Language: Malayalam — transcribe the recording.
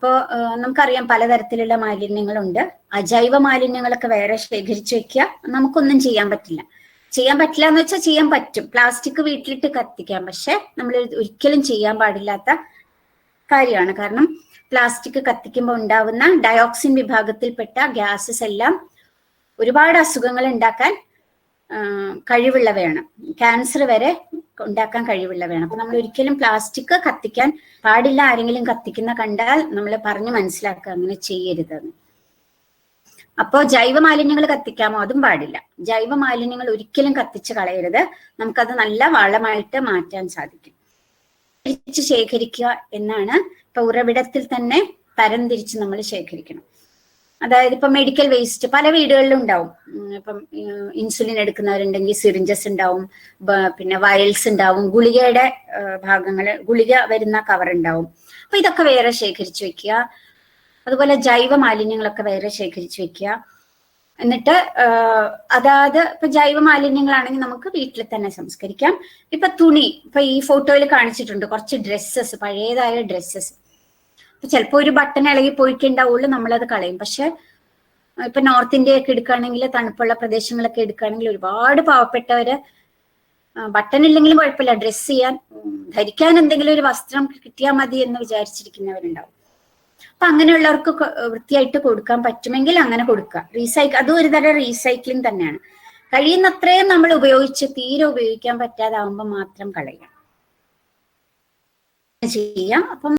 അപ്പോൾ നമുക്കറിയാം പലതരത്തിലുള്ള മാലിന്യങ്ങളുണ്ട്. അജൈവ മാലിന്യങ്ങളൊക്കെ വേറെ ശേഖരിച്ചു വെക്കുക. നമുക്കൊന്നും ചെയ്യാൻ പറ്റില്ല. ചെയ്യാൻ പറ്റില്ല എന്ന് വെച്ചാൽ ചെയ്യാൻ പറ്റും. പ്ലാസ്റ്റിക് വീട്ടിലിട്ട് കത്തിക്കാം. പക്ഷെ നമ്മൾ ഒരിക്കലും ചെയ്യാൻ പാടില്ലാത്ത കാര്യമാണ്. കാരണം പ്ലാസ്റ്റിക് കത്തിക്കുമ്പോൾ ഉണ്ടാവുന്ന ഡയോക്സിൻ വിഭാഗത്തിൽപ്പെട്ട ഗ്യാസസ് എല്ലാം ഒരുപാട് അസുഖങ്ങൾ ഉണ്ടാക്കാൻ കഴിവുള്ളവയാണ്. ക്യാൻസർ വരെ ഉണ്ടാക്കാൻ കഴിവുള്ള വേണം. അപ്പൊ നമ്മൾ ഒരിക്കലും പ്ലാസ്റ്റിക് കത്തിക്കാൻ പാടില്ല. ആരെങ്കിലും കത്തിക്കുന്ന കണ്ടാൽ നമ്മൾ പറഞ്ഞു മനസ്സിലാക്കുക അങ്ങനെ ചെയ്യരുതെന്ന് അപ്പോ ജൈവ മാലിന്യങ്ങൾ കത്തിക്കാമോ? അതും പാടില്ല. ജൈവ മാലിന്യങ്ങൾ ഒരിക്കലും കത്തിച്ച് കളയരുത്. നമുക്കത് നല്ല വളമായിട്ട് മാറ്റാൻ സാധിക്കും. ശേഖരിക്കുക എന്നാണ് ഇപ്പൊ ഉറവിടത്തിൽ തന്നെ തരംതിരിച്ച് നമ്മൾ ശേഖരിക്കണം. അതായത് ഇപ്പൊ മെഡിക്കൽ വേസ്റ്റ് പല വീടുകളിലും ഉണ്ടാവും. ഇപ്പം ഇൻസുലിൻ എടുക്കുന്നവരുണ്ടെങ്കിൽ സിറിഞ്ചസ് ഉണ്ടാവും പിന്നെ വയൽസ് ഉണ്ടാവും ഗുളികയുടെ ഭാഗങ്ങൾ ഗുളിക വരുന്ന കവർ ഉണ്ടാവും. അപ്പൊ ഇതൊക്കെ വേറെ ശേഖരിച്ചു വെക്കുക. അതുപോലെ ജൈവ മാലിന്യങ്ങളൊക്കെ വേറെ ശേഖരിച്ചു വെക്കുക. എന്നിട്ട് അതായത് ഇപ്പൊ ജൈവ മാലിന്യങ്ങളാണെങ്കിൽ നമുക്ക് വീട്ടിൽ തന്നെ സംസ്കരിക്കാം. ഇപ്പൊ തുണി ഇപ്പൊ ഈ ഫോട്ടോയിൽ കാണിച്ചിട്ടുണ്ട് കുറച്ച് ഡ്രസ്സസ് പഴയതായ ഡ്രസ്സസ് ചിലപ്പോൾ ഒരു ബട്ടൺ ഇളകി പോയിട്ടുണ്ടാവുള്ളൂ നമ്മളത് കളയും. പക്ഷെ ഇപ്പൊ നോർത്ത് ഇന്ത്യ ഒക്കെ എടുക്കുകയാണെങ്കിൽ തണുപ്പുള്ള പ്രദേശങ്ങളൊക്കെ എടുക്കുകയാണെങ്കിൽ ഒരുപാട് പാവപ്പെട്ടവര് ബട്ടൺ ഇല്ലെങ്കിലും കുഴപ്പമില്ല. ഡ്രസ്സ് ചെയ്യാൻ ധരിക്കാൻ എന്തെങ്കിലും ഒരു വസ്ത്രം കിട്ടിയാൽ മതി എന്ന് വിചാരിച്ചിരിക്കുന്നവരുണ്ടാവും. അപ്പൊ അങ്ങനെയുള്ളവർക്ക് വൃത്തിയായിട്ട് കൊടുക്കാൻ പറ്റുമെങ്കിൽ അങ്ങനെ കൊടുക്കുക. റീസൈക്കിൾ അതും ഒരു തരം റീസൈക്ലിംഗ് തന്നെയാണ്. കഴിയുന്നത്രയും നമ്മൾ ഉപയോഗിച്ച് തീരെ ഉപയോഗിക്കാൻ പറ്റാതാവുമ്പോൾ മാത്രം കളയാം ചെയ്യാം. അപ്പം